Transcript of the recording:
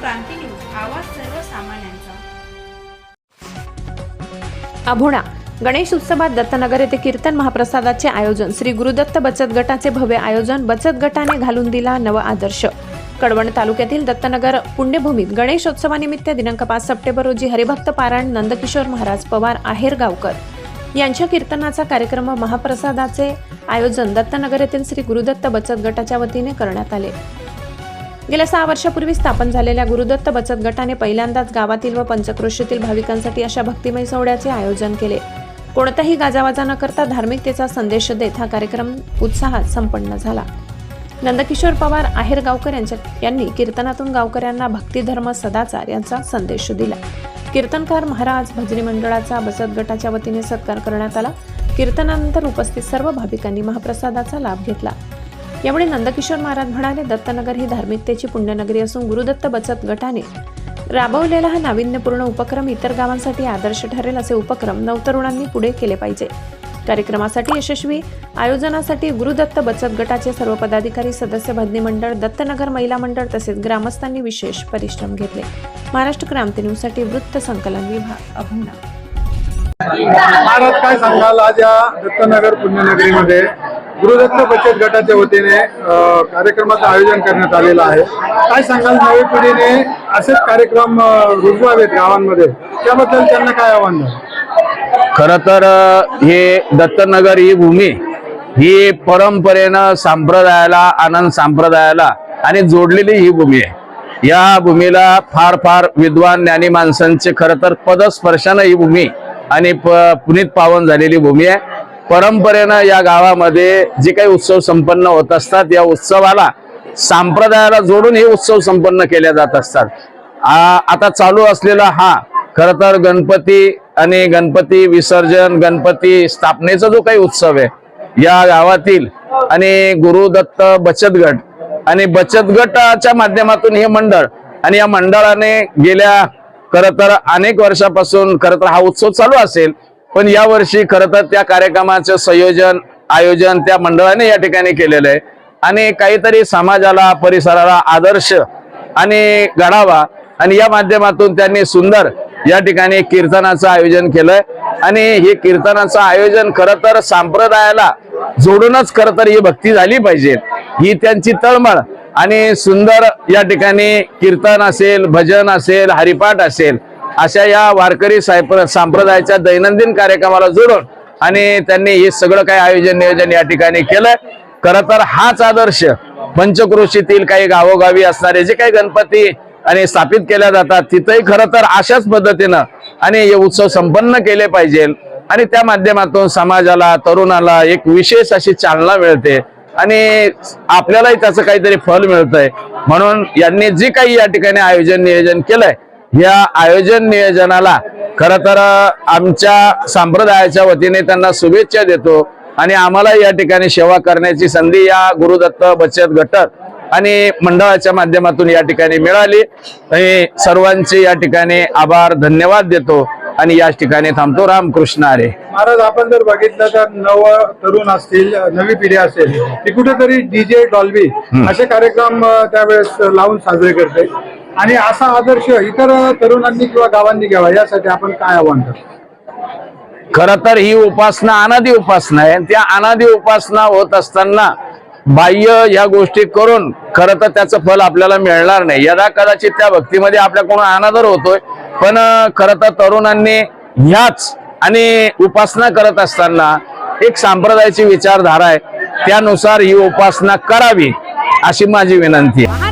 क्रांती news आवाज सर्वसामान्यांचा. अभोणा गणेश उत्सवात दत्तनगर येथे कीर्तन महाप्रसादाचे आयोजन. श्री गुरुदत्त बचत गटाचे भव्य आयोजन बचत गटाने घालून दिला नव आदर्श. कडवण तालुक्यातील दत्तनगर पुण्यभूमीत गणेशोत्सवानिमित्त दिनांक पाच सप्टेंबर रोजी हरिभक्त पारायण नंदकिशोर महाराज पवार आहेरगावकर यांच्या कीर्तनाचा कार्यक्रम महाप्रसादाचे आयोजन दत्तनगर येथील श्री गुरुदत्त बचत गटाच्या वतीने करण्यात आले. गेल्या सहा वर्षापूर्वी स्थापन झालेल्या गुरुदत्त बचत गटाने पहिल्यांदाच गावातील व पंचक्रोशीतील भाविकांसाठी अशा भक्तिमय सोहळ्याचे आयोजन केले. कोणताही गाजावाजा न करता धार्मिकतेचा संदेश देत हा कार्यक्रम उत्साहात संपन्न झाला. नंदकिशोर पवार आहेरगावकर यांच्या यांनी कीर्तनातून गावकऱ्यांना भक्तिधर्म सदाचार यांचा संदेश दिला. कीर्तनकार महाराज भजनी मंडळाचा बचत गटाच्या वतीने सत्कार करण्यात आला. कीर्तनानंतर उपस्थित सर्व भाविकांनी महाप्रसादाचा लाभ घेतला. यावेळी नंदकिशोर महाराज म्हणाले दत्तनगर ही धार्मिकतेची पुण्यनगरी असून गुरुदत्त बचत गटाने राबवलेला हा नाविन्यपूर्ण उपक्रम इतर गावांसाठी आदर्श ठरेल असे उपक्रम नवतरुणांनी पुढे केले पाहिजे. कार्यक्रमासाठी यशस्वी आयोजनासाठी गुरुदत्त बचत गटाचे सर्व पदाधिकारी सदस्य भजनी मंडळ दत्तनगर महिला मंडळ तसेच ग्रामस्थांनी विशेष परिश्रम घेतले. महाराष्ट्र क्रांती न्यूजसाठी वृत्त संकलन विभाग अभंगा महाराज काय सांगाल आज या दत्तनगर पुण्यनगरीमध्ये? गुरुदत्त बचत गटाच्या वतीने कार्यक्रमाचं आयोजन करण्यात आलेलं आहे. काय सांगाल नवी पिढीने? असेच कार्यक्रम रुजवावेत गावांमध्ये. त्याबद्दल त्यांना काय आव्हान खर तर हे दत्तनगर ही भूमी ही परंपरेनं संप्रदायाला आनंद संप्रदायाला आणि जोडलेली ही भूमी आहे. या भूमीला फार फार विद्वान ज्ञानी माणसांचे खरं तर पदस्पर्शानं ही भूमी आणि प- पुनीत पावन झालेली भूमी आहे. परंपरेनं या गावामध्ये जे काही उत्सव संपन्न होत असतात या उत्सवाला संप्रदायाला जोडून हे उत्सव संपन्न केले जात असतात. आता चालू असलेला हा खर तर गणपती आणि गणपती विसर्जन गणपती स्थापनेचा जो काही उत्सव आहे या गावातील आणि गुरुदत्त बचत गट आणि बचत गटाच्या माध्यमातून हे मंडळ आणि या मंडळाने गेल्या खर तर अनेक वर्षापासून खर तर हा उत्सव चालू असेल. पण या वर्षी तर त्या कार्यक्रमाचं संयोजन आयोजन त्या मंडळाने या ठिकाणी केलेलं आहे. आणि काहीतरी समाजाला परिसराला आदर्श आणि घडावा आणि या माध्यमातून त्यांनी सुंदर या ठिकाणी कीर्तनाचं आयोजन केलंय. आणि हे कीर्तनाचं आयोजन खरं तर संप्रदायाला जोडूनच खरं तर ही भक्ती झाली पाहिजे. ही त्यांची तळमळ आणि सुंदर या ठिकाणी कीर्तन असेल भजन असेल हरिपाठ असेल अशा या वारकरी साहेब संप्रदायाच्या दैनंदिन कार्यक्रमाला जोडून आणि त्यांनी हे सगळं काही आयोजन नियोजन या ठिकाणी केलं. खरं तर हाच आदर्श. पंचक्रोशीतील काही गावोगावी असणारे जे काही गणपती आणि स्थापित केल्या जातात तिथंही खरं तर अशाच पद्धतीनं आणि हे उत्सव संपन्न केले पाहिजे. आणि त्या माध्यमातून समाजाला तरुणाला एक विशेष अशी चालना मिळते आणि आपल्यालाही त्याचं काहीतरी फल मिळतंय. म्हणून यांनी जे काही या ठिकाणी आयोजन नियोजन केलंय या आयोजन नियोजनाला खर तर आमच्या संप्रदायाच्या वतीने त्यांना शुभेच्छा देतो आणि आम्हाला या ठिकाणी सेवा करण्याची संधी या गुरुदत्त बचत गट आणि मंडळाच्या माध्यमातून या ठिकाणी मिळाली. सर्वांचे या ठिकाणी आभार धन्यवाद देतो आणि याच ठिकाणी थांबतो. रामकृष्ण अरे महाराज आपण जर बघितलं तर नव तरुण असतील नवी पिढी असेल ती कुठेतरी डीजे डॉल्बी असे कार्यक्रम त्यावेळेस लावून साजरे करते. आणि असा आदर्श इतर तरुणांनी किंवा गावांनी घ्यावा यासाठी आपण काय आव्हान करतो? खर तर ही उपासना अनादी उपासना आहे. त्या अनादी उपासना होत असताना बाह्य या गोष्टी करून खरं तर त्याचं फल आपल्याला मिळणार नाही. यदा कदाचित त्या भक्तीमध्ये आपल्याकडून अनादर होतोय पण खरं तर तरुणांनी ह्याच आणि उपासना करत असताना एक सांप्रदायाची विचारधारा आहे. त्यानुसार ही उपासना करावी अशी माझी विनंती आहे.